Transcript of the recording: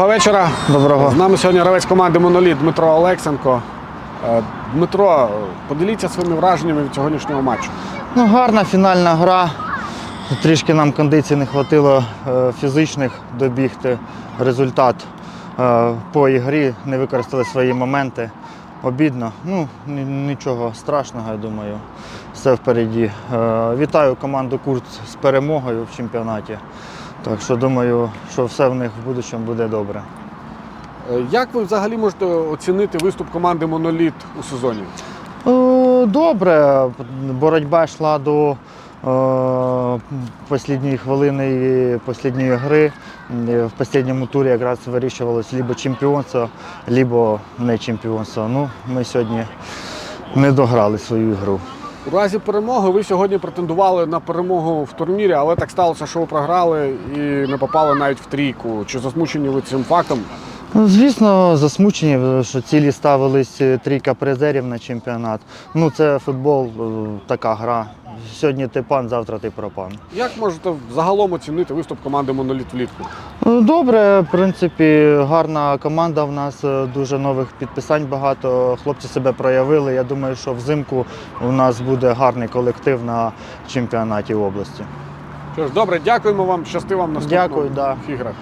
Доброго вечора. Доброго. З нами сьогодні гравець команди Моноліт Дмитро Олексенко. Е, Дмитро, поділіться своїми враженнями від сьогоднішнього матчу. Ну, гарна фінальна гра. Трішки нам кондиції не вистачило фізичних добігти. Результат е, по ігрі не використали свої моменти. Обідно. Ну, нічого страшного, я думаю. Все впереді. Е, Вітаю команду Курт з перемогою в чемпіонаті. Так що думаю, що все в них в будущому буде добре. Е, Як ви взагалі можете оцінити виступ команди Моноліт у сезоні? Е, Добре, боротьба йшла до е, останньої хвилини і останньої гри. В останньому турі якраз вирішувалось либо чемпіонство, либо не чемпіонство. Ну, ми сьогодні не дограли свою ігру. У разі перемоги ви сьогодні претендували на перемогу в турнірі, але так сталося, що ви програли і не попали навіть в трійку. Чи засмучені ви цим фактом? Ну, Звісно, засмучені, що цілі ставились е, трійка призерів на чемпіонат. Ну, це футбол, е, така гра. Сьогодні ти пан, завтра ти пропан. Як можете загалом оцінити виступ команди Моноліт влітку? Ну, Добре, в принципі, гарна команда в нас, е, дуже нових підписань багато. Хлопці себе проявили. Я думаю, що взимку у нас буде гарний колектив на чемпіонаті області. Що ж, добре, дякуємо вам, щасти вам наступних Дякую, да. іграх.